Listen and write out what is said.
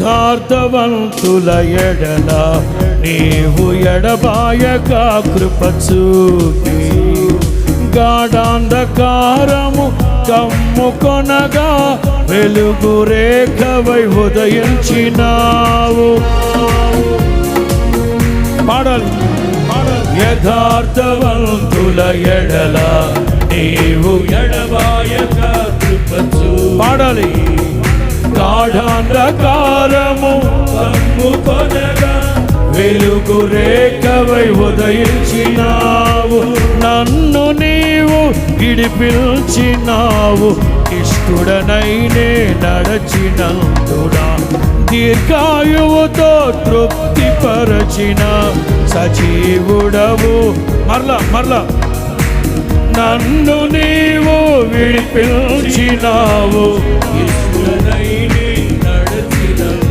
యథార్థవంతుల ఎడల నీవు ఎడబాయక కృపచూపి. గాఢాంధకారము కమ్ముకొనగా వెలుగు రేఖవై ఉదయించినావు. పాడాలి. యథార్థవంతుల ఎడల నీవు ఎడబాయక కృపచూ పాడాలి. గాఢాంధకారము కమ్ముకొనగా వెలుగు రేఖవై ఉదయించినావు. నన్ను నీవు విడిపించినావు. ఇష్టుడనైనే నడచినందుడా దీర్ఘాయువుతో తృప్తిపరచిన సజీవుడవు. మరల మరల. నన్ను నీవు విడిపించినావు.